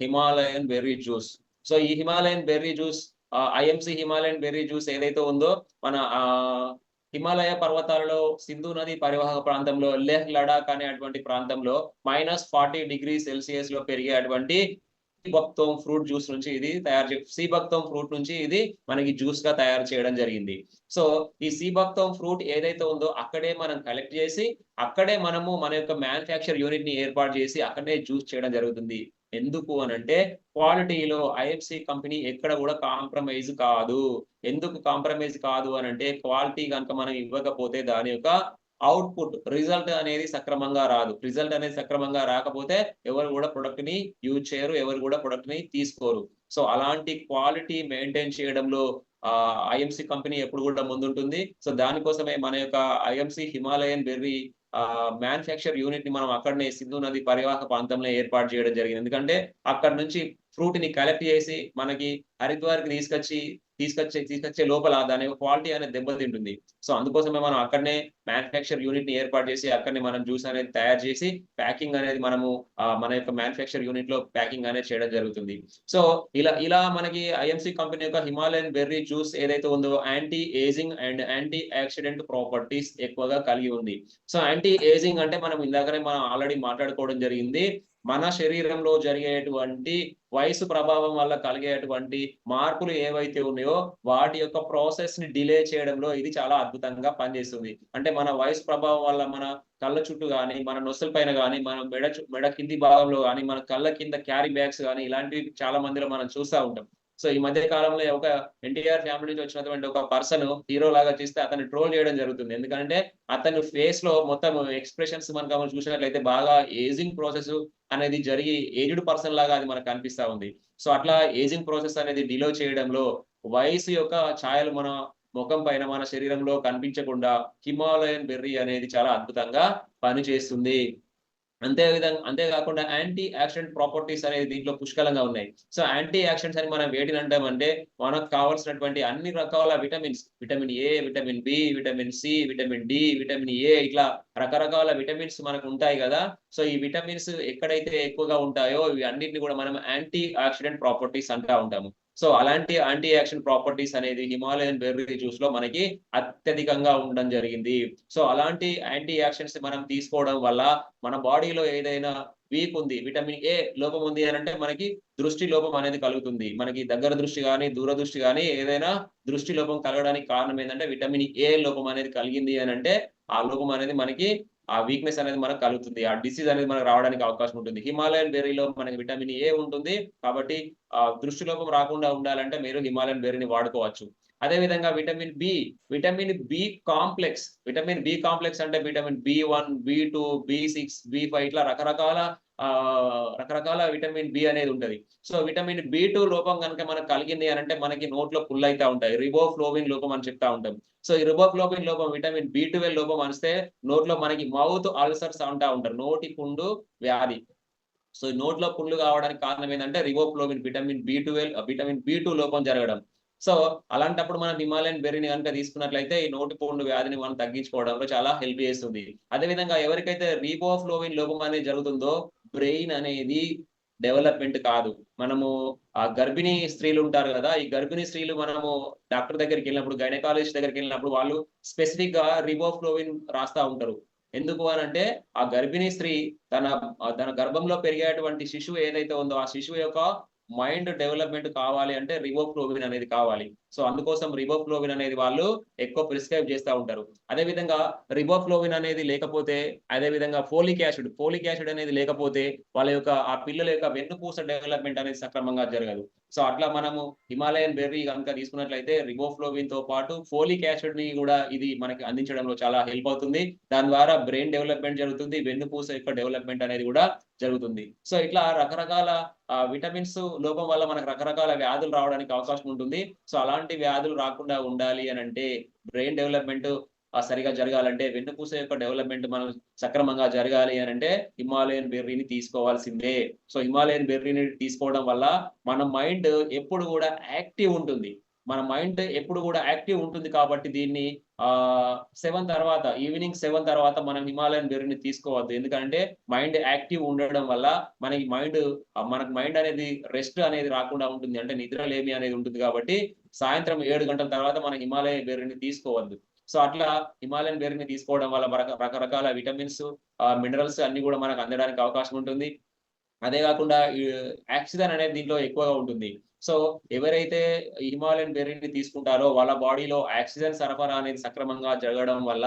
Himalayan berry juice so ఈ Himalayan berry juice IMC Himalayan berry juice ఏదైతే ఉందో మన ఆ హిమాలయ పర్వతాలలో సింధు నది పరివాహక ప్రాంతంలో లెహ్ లడాక్ అనేటువంటి ప్రాంతంలో మైనస్ ఫార్టీ డిగ్రీ సెల్సియస్లో పెరిగేటువంటి భక్తం ఫ్రూట్ జ్యూస్ నుంచి ఇది తయారు చే సీభక్తం ఫ్రూట్ నుంచి ఇది మనకి జ్యూస్గా తయారు చేయడం జరిగింది. సో ఈ సీభక్తం ఫ్రూట్ ఏదైతే ఉందో అక్కడే మనం కలెక్ట్ చేసి అక్కడే మనము మన యొక్క మ్యానుఫ్యాక్చర్ యూనిట్ని ఏర్పాటు చేసి అక్కడే జ్యూస్ చేయడం జరుగుతుంది. ఎందుకు అని అంటే క్వాలిటీలో ఐఎఫ్సి కంపెనీ ఎక్కడ కూడా కాంప్రమైజ్ కాదు. ఎందుకు కాంప్రమైజ్ కాదు అని అంటే క్వాలిటీ కనుక మనం ఇవ్వకపోతే దాని యొక్క అవుట్పుట్ రిజల్ట్ అనేది సక్రమంగా రాదు. రిజల్ట్ అనేది సక్రమంగా రాకపోతే ఎవరు కూడా ప్రొడక్ట్ని యూజ్ చేయరు ఎవరు కూడా ప్రొడక్ట్ని తీసుకోరు. సో అలాంటి క్వాలిటీ మెయింటైన్ చేయడంలో ఐఎంసి కంపెనీ ఎప్పుడు కూడా ముందుంటుంది. సో దానికోసమే మన యొక్క ఐఎంసి హిమాలయన్ బెర్రీ మ్యానుఫ్యాక్చర్ యూనిట్ని మనం అక్కడనే సింధు నది పరివాహక ప్రాంతంలో ఏర్పాటు చేయడం జరిగింది. ఎందుకంటే అక్కడ నుంచి ఫ్రూట్ని కలెక్ట్ చేసి మనకి హరిద్వార్కి తీసుకొచ్చి తీసుకొచ్చే తీసుకొచ్చే లోపల దాని క్వాలిటీ అనేది దెబ్బతింటుంది. సో అందుకోసమే మనం అక్కడనే మ్యానుఫ్యాక్చర్ యూనిట్ని ఏర్పాటు చేసి అక్కడనే మనం జ్యూస్ అనేది తయారు చేసి ప్యాకింగ్ అనేది మనము మన యొక్క మ్యానుఫ్యాక్చర్ యూనిట్లో ప్యాకింగ్ అనేది చేయడం జరుగుతుంది. సో ఇలా ఇలా మనకి ఐఎంసి కంపెనీ యొక్క హిమాలయన్ బెర్రీ జ్యూస్ ఏదైతే ఉందో anti ageing and antioxidant properties ఎక్కువగా కలిగి ఉంది. సో యాంటీ ఏజింగ్ అంటే మనం ఇందాకనే మనం ఆల్రెడీ మాట్లాడుకోవడం జరిగింది. మన శరీరంలో జరిగేటువంటి వయసు ప్రభావం వల్ల కలిగేటువంటి మార్పులు ఏవైతే ఉన్నాయో వాటి యొక్క ప్రాసెస్ని డిలే చేయడంలో ఇది చాలా అద్భుతంగా పనిచేస్తుంది. అంటే మన వయసు ప్రభావం వల్ల మన కళ్ళ చుట్టూ కానీ మన నొసల పైన కానీ మన మెడ మెడ కింది భాగంలో కానీ మన కళ్ళ కింద క్యారీ బ్యాగ్స్ కానీ ఇలాంటివి చాలా మందిలో మనం చూస్తూ ఉంటాం. సో ఈ మధ్య కాలంలో ఒక ఎన్టీఆర్ ఫ్యామిలీ నుంచి వచ్చినటువంటి ఒక పర్సన్ హీరో లాగా చేస్తే అతన్ని ట్రోల్ చేయడం జరుగుతుంది. ఎందుకంటే అతను ఫేస్లో మొత్తం ఎక్స్ప్రెషన్స్ మనకు చూసినట్లయితే బాగా ఏజింగ్ ప్రాసెస్ అనేది జరిగి ఏజ్డ్ పర్సన్ లాగా అది మనకు కనిపిస్తా ఉంది. సో అట్లా ఏజింగ్ ప్రాసెస్ అనేది డిలో చేయడంలో వయసు యొక్క ఛాయలు మన ముఖం పైన మన శరీరంలో కనిపించకుండా హిమాలయన్ బెర్రీ అనేది చాలా అద్భుతంగా పనిచేస్తుంది. అంతే విధంగా అంతేకాకుండా యాంటీ యాక్సిడెంట్ ప్రాపర్టీస్ అనేది దీంట్లో పుష్కలంగా ఉన్నాయి. సో యాంటీ యాక్సిడెంట్స్ అని మనం వేటిని అంటామంటే మనకు కావాల్సినటువంటి అన్ని రకాల vitamins vitamin A vitamin B vitamin C vitamin D vitamin A ఇట్లా రకరకాల విటమిన్స్ మనకు ఉంటాయి కదా. సో ఈ విటమిన్స్ ఎక్కడైతే ఎక్కువగా ఉంటాయో ఇవి అన్నిటిని కూడా మనం యాంటీ ఆక్సిడెంట్ ప్రాపర్టీస్ అంటా ఉంటాము. సో అలాంటి యాంటీ యాక్షన్ ప్రాపర్టీస్ అనేది హిమాలయన్ బెర్రీ జ్యూస్లో మనకి అత్యధికంగా ఉండడం జరిగింది. సో అలాంటి యాంటీ యాక్షన్స్ మనం తీసుకోవడం వల్ల మన బాడీలో ఏదైనా వీక్ ఉంది విటమిన్ ఏ లోపం ఉంది అని అంటే మనకి దృష్టి లోపం అనేది కలుగుతుంది. మనకి దగ్గర దృష్టి కానీ దూరదృష్టి కానీ ఏదైనా దృష్టి లోపం కలగడానికి కారణం ఏంటంటే విటమిన్ ఏ లోపం అనేది కలిగింది అని అంటే ఆ లోపం అనేది మనకి ఆ వీక్నెస్ అనేది మనకు కలుగుతుంది. ఆ డిసీజ్ అనేది మనకు రావడానికి అవకాశం ఉంటుంది. హిమాలయన్ బెర్రీలో మనకి విటమిన్ ఏ ఉంటుంది. కాబట్టి ఆ దృష్టిలోపం రాకుండా ఉండాలంటే మీరు హిమాలయన్ బెర్రీని వాడుకోవచ్చు. అదే విధంగా vitamin B vitamin B complex vitamin B complex అంటే vitamin B one B two B six B five ఇట్లా రకరకాల రకరకాల విటమిన్ బి అనేది ఉంటది. సో విటమిన్ బి టూ లోపం కనుక మనకు కలిగింది అని అంటే మనకి నోట్లో పుల్ అయితే ఉంటాయి. రిబోఫ్లోబిన్ లోపం అని చెప్తా ఉంటాం. సో ఈ రిబోఫ్లోబిన్ లోపం విటమిన్ బి ట్వెల్వ్ లోపం అనిస్తే నోట్లో మనకి మౌత్ అల్సర్స్ అంటా ఉంటారు. నోటి పుండు వ్యాధి. సో నోట్లో పుండ్లు కావడానికి కారణం ఏంటంటే riboflavin vitamin B twelve vitamin B two లోపం జరగడం. సో అలాంటప్పుడు మనం హిమాలయన్ బెర్రీని కనుక తీసుకున్నట్లయితే ఈ నోటి పుండు వ్యాధిని మనం తగ్గించుకోవడంలో చాలా హెల్ప్ చేస్తుంది. అదేవిధంగా ఎవరికైతే రీబోఫ్లోవిన్ లోపం అనేది జరుగుతుందో బ్రెయిన్ అనేది డెవలప్మెంట్ కాదు. మనము ఆ గర్భిణీ స్త్రీలు ఉంటారు కదా ఈ గర్భిణీ స్త్రీలు మనము డాక్టర్ దగ్గరికి వెళ్ళినప్పుడు గైనకాలజిస్ట్ దగ్గరికి వెళ్ళినప్పుడు వాళ్ళు స్పెసిఫిక్గా రిబోఫ్లోవిన్ రాస్తా ఉంటారు. ఎందుకు అని అంటే ఆ గర్భిణీ స్త్రీ తన తన గర్భంలో పెరిగేటువంటి శిశువు ఏదైతే ఉందో ఆ శిశువు యొక్క మైండ్ డెవలప్మెంట్ కావాలి అంటే రిబోఫ్లోవిన్ అనేది కావాలి. సో అందుకోసం రిబోఫ్లోవిన్ అనేది వాళ్ళు ఎక్కువ ప్రిస్క్రైబ్ చేస్తూ ఉంటారు. అదే విధంగా రిబోఫ్లోవిన్ అనేది లేకపోతే అదే విధంగా ఫోలిక్ యాసిడ్ ఫోలిక్ యాసిడ్ అనేది లేకపోతే వాళ్ళ యొక్క ఆ పిల్లల యొక్క వెన్నుపూస డెవలప్మెంట్ అనేది సక్రమంగా జరగదు. సో అట్లా మనము హిమాలయన్ బెర్రీ కనుక తీసుకున్నట్లయితే రిబోఫ్లోవిన్తో పాటు ఫోలిక్ యాసిడ్ని కూడా ఇది మనకి అందించడంలో చాలా హెల్ప్ అవుతుంది. దాని ద్వారా బ్రెయిన్ డెవలప్మెంట్ జరుగుతుంది వెన్నుపూస యొక్క డెవలప్మెంట్ అనేది కూడా జరుగుతుంది. సో ఇట్లా రకరకాల విటమిన్స్ లోపం వల్ల మనకు రకరకాల వ్యాధులు రావడానికి అవకాశం ఉంటుంది. సో అలాంటి వ్యాధులు రాకుండా ఉండాలి అని అంటే బ్రెయిన్ డెవలప్మెంట్ సరిగా జరగాలంటే వెన్నుపూస యొక్క డెవలప్మెంట్ మనం సక్రమంగా జరగాలి అని అంటే హిమాలయన్ బెర్రీని తీసుకోవాల్సిందే. సో హిమాలయన్ బెర్రీని తీసుకోవడం వల్ల మన మైండ్ ఎప్పుడు కూడా యాక్టివ్ ఉంటుంది. మన మైండ్ ఎప్పుడు కూడా యాక్టివ్ ఉంటుంది కాబట్టి దీన్ని ఆ సెవెన్ తర్వాత ఈవినింగ్ సెవెన్ తర్వాత మనం హిమాలయన్ బెర్రీని తీసుకోవద్దు. ఎందుకంటే మైండ్ యాక్టివ్ ఉండడం వల్ల మనకి మైండ్ మనకు మైండ్ అనేది రెస్ట్ అనేది రాకుండా ఉంటుంది. అంటే నిద్రలేమి అనేది ఉంటుంది కాబట్టి సాయంత్రం ఏడు గంటల తర్వాత మనం హిమాలయ బెర్రీని తీసుకోవద్దు. సో అట్లా హిమాలయన్ బెర్రీని తీసుకోవడం వల్ల రక- రకరకాల విటమిన్స్ మినరల్స్ అన్ని కూడా మనకు అందడానికి అవకాశం ఉంటుంది. అదే కాకుండా ఆక్సిజన్ అనేది దీంట్లో ఎక్కువగా ఉంటుంది. సో ఎవరైతే హిమాలయన్ బెర్రీని తీసుకుంటారో వాళ్ళ బాడీలో ఆక్సిజన్ సరఫరా అనేది సక్రమంగా జరగడం వల్ల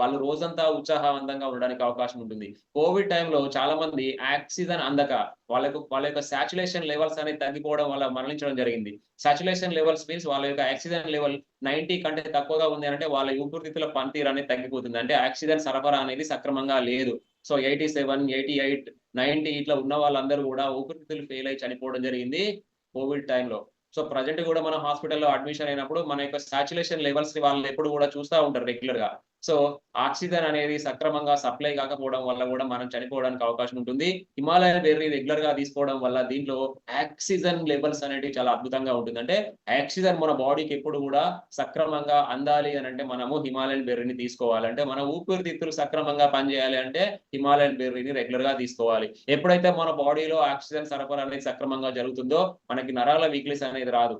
వాళ్ళు రోజంతా ఉత్సాహవంతంగా ఉండడానికి అవకాశం ఉంటుంది. కోవిడ్ టైంలో చాలా మంది ఆక్సిజన్ అందక వాళ్ళకు వాళ్ళ యొక్క సాచులేషన్ లెవెల్స్ అనేది తగ్గిపోవడం వల్ల మరణించడం జరిగింది. సాచులేషన్ లెవెల్స్ మీన్స్ వాళ్ళ యొక్క ఆక్సిజన్ లెవెల్ నైన్టీ కంటే తక్కువగా ఉంది అంటే వాళ్ళ ఊపిరితిత్తుల పనితీరు అనేది తగ్గిపోతుంది. అంటే ఆక్సిజన్ సరఫరా అనేది సక్రమంగా లేదు. So eighty seven eighty eight ninety ఇట్లా ఉన్న వాళ్ళందరూ కూడా ఊపిరితిత్తులు ఫెయిల్ అయి చనిపోవడం జరిగింది కోవిడ్ టైంలో సో ప్రజెంట్ కూడా మనం హాస్పిటల్లో అడ్మిషన్ అయినప్పుడు మన యొక్క సాచులేషన్ లెవెల్స్ వాళ్ళు ఎప్పుడు కూడా చూస్తూ ఉంటారు రెగ్యులర్గా. సో ఆక్సిజన్ అనేది సక్రమంగా సప్లై కాకపోవడం వల్ల కూడా మనం చనిపోవడానికి అవకాశం ఉంటుంది. హిమాలయన్ బెర్రీ రెగ్యులర్గా తీసుకోవడం వల్ల దీంట్లో ఆక్సిజన్ లెవెల్స్ అనేవి చాలా అద్భుతంగా ఉంటుంది. అంటే ఆక్సిజన్ మన బాడీకి ఎప్పుడు కూడా సక్రమంగా అందాలి అని అంటే మనము హిమాలయన్ బెర్రీని తీసుకోవాలంటే మన ఊపిరితిత్తులు సక్రమంగా పనిచేయాలి అంటే హిమాలయన్ బెర్రీని రెగ్యులర్గా తీసుకోవాలి. ఎప్పుడైతే మన బాడీలో ఆక్సిజన్ సరఫరా అనేది సక్రమంగా జరుగుతుందో మనకి నరాల వీక్నెస్ అనేది రాదు.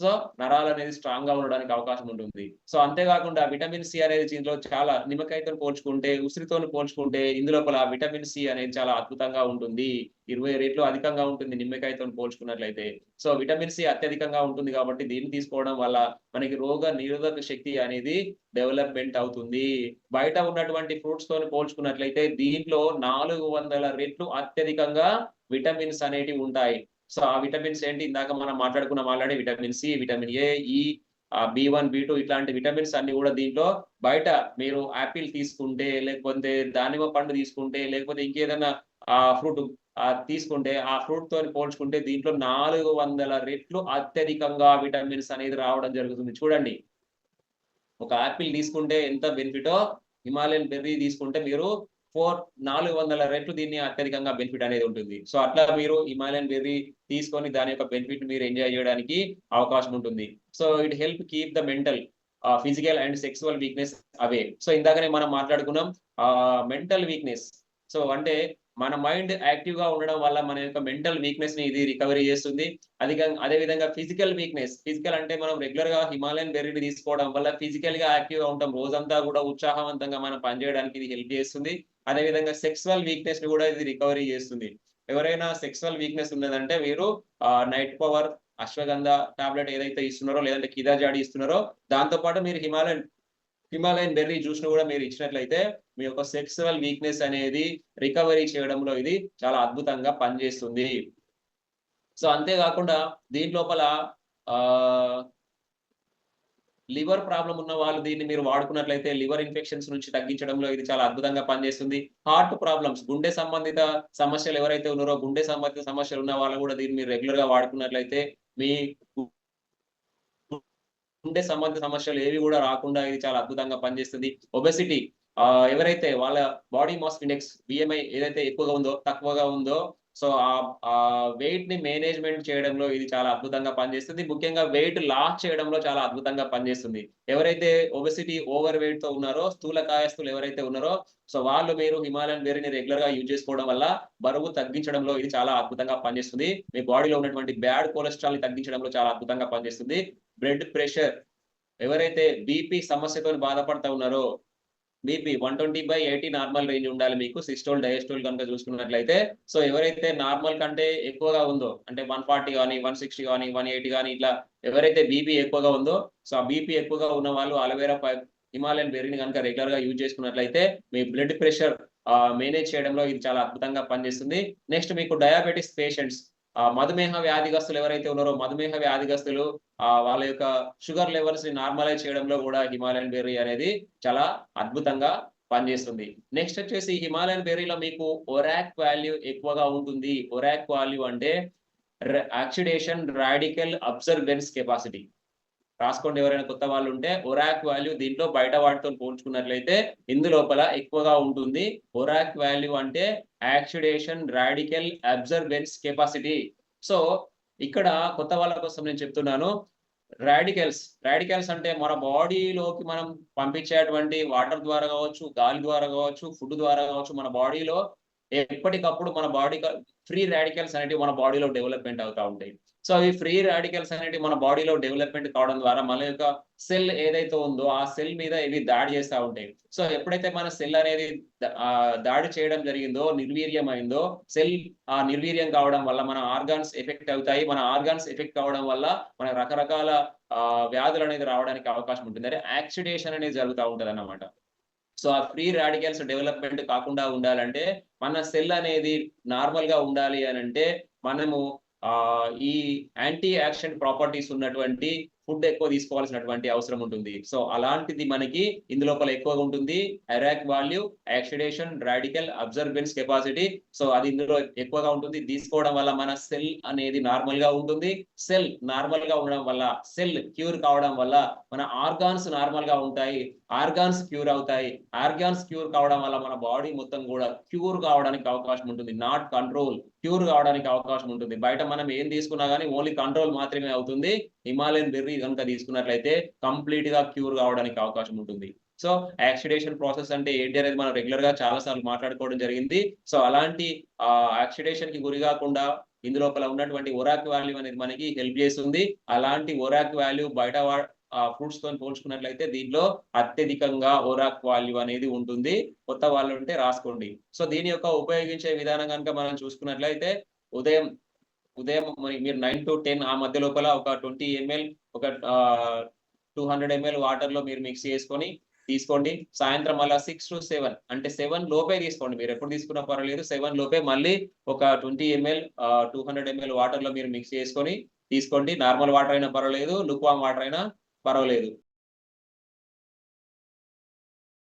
సో నరాలు అనేది స్ట్రాంగ్గా ఉండడానికి అవకాశం ఉంటుంది. సో అంతేకాకుండా విటమిన్ సి అనేది దీంట్లో చాలా నిమ్మకాయతో పోల్చుకుంటే ఉసిరితో పోల్చుకుంటే ఇందులోపల విటమిన్ సి అనేది చాలా అద్భుతంగా ఉంటుంది. ఇరవై రేట్లు అధికంగా ఉంటుంది నిమ్మకాయతో పోల్చుకున్నట్లయితే. సో విటమిన్ సి అత్యధికంగా ఉంటుంది కాబట్టి దీన్ని తీసుకోవడం వల్ల మనకి రోగ నిరోధక శక్తి అనేది డెవలప్మెంట్ అవుతుంది. బయట ఉన్నటువంటి ఫ్రూట్స్ తోని పోల్చుకున్నట్లయితే దీంట్లో నాలుగు వందల రెట్లు అత్యధికంగా విటమిన్స్ అనేటివి ఉంటాయి. సో ఆ విటమిన్స్ ఏంటి? ఇందాక మనం మాట్లాడుకున్నాం already vitamin C vitamin A E B one B two ఇట్లాంటి విటమిన్స్ అన్ని కూడా దీంట్లో బయట మీరు యాపిల్ తీసుకుంటే లేకపోతే దానిమ్మ పండు తీసుకుంటే లేకపోతే ఇంకేదైనా ఆ ఫ్రూట్ తీసుకుంటే ఆ ఫ్రూట్తో పోల్చుకుంటే దీంట్లో నాలుగు వందల రెట్లు అత్యధికంగా విటమిన్స్ అనేది రావడం జరుగుతుంది. చూడండి. ఒక యాపిల్ తీసుకుంటే ఎంత బెనిఫిటో హిమాలయన్ బెర్రీ తీసుకుంటే మీరు ఫోర్ నాలుగు వందల రెట్లు దీన్ని అత్యధికంగా బెనిఫిట్ అనేది ఉంటుంది. సో అట్లా మీరు హిమాలయన్ బెర్రీ తీసుకొని దాని యొక్క బెనిఫిట్ మీరు ఎంజాయ్ చేయడానికి అవకాశం ఉంటుంది. So it help keep the mental physical and sexual weakness away so ఇందాకనే మనం మాట్లాడుకున్నాం మెంటల్ వీక్నెస్ సో అంటే మన మైండ్ యాక్టివ్గా ఉండడం వల్ల మన యొక్క మెంటల్ వీక్నెస్ని ఇది రికవరీ చేస్తుంది. అధిక అదే విధంగా ఫిజికల్ వీక్నెస్ ఫిజికల్ అంటే మనం రెగ్యులర్గా హిమాలయన్ బెర్రీని తీసుకోవడం వల్ల ఫిజికల్గా యాక్టివ్గా ఉంటాం. రోజంతా కూడా ఉత్సాహవంతంగా మనం పనిచేయడానికి ఇది హెల్ప్ చేస్తుంది. అదే విధంగా సెక్సువల్ వీక్నెస్ని కూడా ఇది రికవరీ చేస్తుంది. ఎవరైనా సెక్సువల్ వీక్నెస్ ఉన్నదంటే మీరు నైట్ పవర్ అశ్వగంధ టాబ్లెట్ ఏదైతే ఇస్తున్నారో లేదంటే కిదా జాడి ఇస్తున్నారో దాంతో పాటు మీరు హిమాలయన్ హిమాలయన్ బెర్రీ జ్యూస్ను కూడా మీరు ఇచ్చినట్లయితే మీ యొక్క సెక్సువల్ వీక్నెస్ అనేది రికవరీ చేయడంలో ఇది చాలా అద్భుతంగా పనిచేస్తుంది. సో అంతేకాకుండా దీని లోపల ఆ లివర్ ప్రాబ్లం ఉన్న వాళ్ళు దీన్ని మీరు వాడుకున్నట్లయితే లివర్ ఇన్ఫెక్షన్స్ నుంచి తగ్గించడంలో ఇది చాలా అద్భుతంగా పనిచేస్తుంది. హార్ట్ ప్రాబ్లమ్స్ గుండె సంబంధిత సమస్యలు ఎవరైతే ఉన్నారో గుండె సంబంధిత సమస్యలు ఉన్న వాళ్ళు కూడా దీన్ని మీరు రెగ్యులర్గా వాడుకున్నట్లయితే మీ గుండె సంబంధిత సమస్యలు ఏవి కూడా రాకుండా ఇది చాలా అద్భుతంగా పనిచేస్తుంది. ఒబెసిటీ ఎవరైతే వాళ్ళ బాడీ మాస్ ఇండెక్స్ బిఎంఐ ఏదైతే ఎక్కువగా ఉందో తక్కువగా ఉందో సో ఆ వెయిట్ని మేనేజ్మెంట్ చేయడంలో ఇది చాలా అద్భుతంగా పనిచేస్తుంది. ముఖ్యంగా వెయిట్ లాస్ చేయడంలో చాలా అద్భుతంగా పనిచేస్తుంది. ఎవరైతే ఒబెసిటీ ఓవర్ వెయిట్తో ఉన్నారో స్థూల కాయస్తులు ఎవరైతే ఉన్నారో సో వాళ్ళు మీరు హిమాలయన్ బేరీని రెగ్యులర్గా యూజ్ చేసుకోవడం వల్ల బరువు తగ్గించడంలో ఇది చాలా అద్భుతంగా పనిచేస్తుంది. మీ బాడీలో ఉన్నటువంటి బ్యాడ్ కొలెస్ట్రాల్ని తగ్గించడంలో చాలా అద్భుతంగా పనిచేస్తుంది. బ్లడ్ ప్రెషర్ ఎవరైతే బీపీ సమస్యతో బాధపడతా ఉన్నారో BP one twenty by eighty normal range ఉండాలి మీకు సిస్టోల్ డయాస్టోల్ కనుక చూసుకున్నట్లయితే. సో ఎవరైతే నార్మల్ కంటే ఎక్కువగా ఉందో అంటే వన్ ఫార్టీ కానీ వన్ సిక్స్టీ కానీ వన్ ఎయిటీ కానీ ఇట్లా ఎవరైతే బీపీ ఎక్కువగా ఉందో సో ఆ బీపీ ఎక్కువగా ఉన్న వాళ్ళు అలవేరా హిమాలయన్ బెర్రీని కనుక రెగ్యులర్గా యూజ్ చేసుకున్నట్లయితే మీ బ్లడ్ ప్రెషర్ మేనేజ్ చేయడంలో ఇది చాలా అద్భుతంగా పనిచేస్తుంది. నెక్స్ట్ మీకు డయాబెటిస్ పేషెంట్స్ ఆ మధుమేహ వ్యాధిగస్తులు ఎవరైతే ఉన్నారో మధుమేహ వ్యాధిగస్తులు ఆ వాళ్ళ యొక్క షుగర్ లెవెల్స్ని నార్మలైజ్ చేయడంలో కూడా హిమాలయన్ బెర్రీ అనేది చాలా అద్భుతంగా పనిచేస్తుంది. నెక్స్ట్ వచ్చేసి హిమాలయన్ బెర్రీలో మీకు ఒరాక్ వాల్యూ ఎక్కువగా ఉంటుంది. ఒరాక్ వాల్యూ అంటే ఆక్సిడేషన్ రాడికల్ అబ్జర్వెన్స్ కెపాసిటీ. రాసుకోండి ఎవరైనా కొత్త వాళ్ళు ఉంటే ఒరాక్ వాల్యూ దీంట్లో బయట వాటితో పోల్చుకున్నట్లయితే ఇందులోపల ఎక్కువగా ఉంటుంది. ఒరాక్ వాల్యూ అంటే oxidation radical absorbance capacity. So ఇక్కడ కొత్త వాళ్ళ కోసం నేను చెప్తున్నాను. రాడికల్స్ రాడికల్స్ అంటే మన బాడీలోకి మనం పంపించేటువంటి వాటర్ ద్వారా కావచ్చు గాలి ద్వారా కావచ్చు ఫుడ్ ద్వారా కావచ్చు మన బాడీలో ఎప్పటికప్పుడు మన బాడీ ఫ్రీ రాడికల్స్ అనేటివి మన బాడీలో డెవలప్మెంట్ అవుతా ఉంటాయి. సో అవి ఫ్రీ రాడికల్స్ అనేవి మన బాడీలో డెవలప్మెంట్ కావడం ద్వారా మన యొక్క సెల్ ఏదైతే ఉందో ఆ సెల్ మీద ఇవి దాడి చేస్తూ ఉంటాయి. సో ఎప్పుడైతే మన సెల్ అనేది దాడి చేయడం జరిగిందో నిర్వీర్యం అయిందో సెల్ ఆ నిర్వీర్యం కావడం వల్ల మన ఆర్గాన్స్ ఎఫెక్ట్ అవుతాయి. మన ఆర్గాన్స్ ఎఫెక్ట్ కావడం వల్ల మన రకరకాల వ్యాధులు అనేది రావడానికి అవకాశం ఉంటుంది. అంటే యాక్సిడేషన్ అనేది జరుగుతూ ఉంటుంది అన్నమాట సో ఆ ఫ్రీ రాడికల్స్ డెవలప్మెంట్ కాకుండా ఉండాలంటే మన సెల్ అనేది నార్మల్గా ఉండాలి అని అంటే మనము ఈ యాంటీ యాక్షన్ ప్రాపర్టీస్ ఉన్నటువంటి ఫుడ్ ఎక్కువ తీసుకోవాల్సినటువంటి అవసరం ఉంటుంది. సో అలాంటిది మనకి ఇందులోపల ఎక్కువగా ఉంటుంది. ORAC value oxidation radical absorbance capacity so అది ఇందులో ఎక్కువగా ఉంటుంది. తీసుకోవడం వల్ల మన సెల్ అనేది నార్మల్గా ఉంటుంది. సెల్ నార్మల్గా ఉండడం వల్ల సెల్ క్యూర్ కావడం వల్ల మన ఆర్గాన్స్ నార్మల్గా ఉంటాయి. ఆర్గాన్స్ క్యూర్ అవుతాయి. ఆర్గాన్స్ క్యూర్ కావడం వల్ల మన బాడీ మొత్తం కూడా క్యూర్ కావడానికి అవకాశం ఉంటుంది. నాట్ కంట్రోల్ క్యూర్ కావడానికి అవకాశం ఉంటుంది. బయట మనం ఏం తీసుకున్నా కానీ ఓన్లీ కంట్రోల్ మాత్రమే అవుతుంది. హిమాలయన్ బెర్రీ కనుక తీసుకున్నట్లయితే కంప్లీట్గా క్యూర్ కావడానికి అవకాశం ఉంటుంది. సో యాక్సిడేషన్ ప్రాసెస్ అంటే ఏంటి అనేది మనం రెగ్యులర్గా చాలా సార్లు మాట్లాడుకోవడం జరిగింది. సో అలాంటి ఆ యాక్సిడేషన్కి గురి కాకుండా ఇందులోపల ఉన్నటువంటి ఒరాక్ వాల్యూ అనేది మనకి హెల్ప్ చేస్తుంది. అలాంటి ఒరాక్ వాల్యూ బయట ఫ్రూట్స్తో పోల్చుకున్నట్లయితే దీంట్లో అత్యధికంగా ఓరాక్ వాల్యూ అనేది ఉంటుంది. కొత్త వాళ్ళు ఉంటే రాసుకోండి. సో దీని యొక్క ఉపయోగించే విధానం కనుక మనం చూసుకున్నట్లయితే ఉదయం ఉదయం మరి మీరు నైన్ టు టెన్ ఆ మధ్య లోపల ఒక ట్వంటీ ఎంఎల్ ఒక టూ హండ్రెడ్ ఎంఎల్ వాటర్లో మీరు మిక్స్ చేసుకొని తీసుకోండి. సాయంత్రం అలా సిక్స్ టు సెవెన్ అంటే సెవెన్ లోపే తీసుకోండి. మీరు ఎప్పుడు తీసుకున్నా పర్వాలేదు. సెవెన్ లోపే మళ్ళీ ఒక twenty ML two hundred ML వాటర్లో మీరు మిక్స్ చేసుకొని తీసుకోండి. నార్మల్ వాటర్ అయినా పర్వాలేదు లుక్వామ్ వాటర్ అయినా పర్వాలేదు.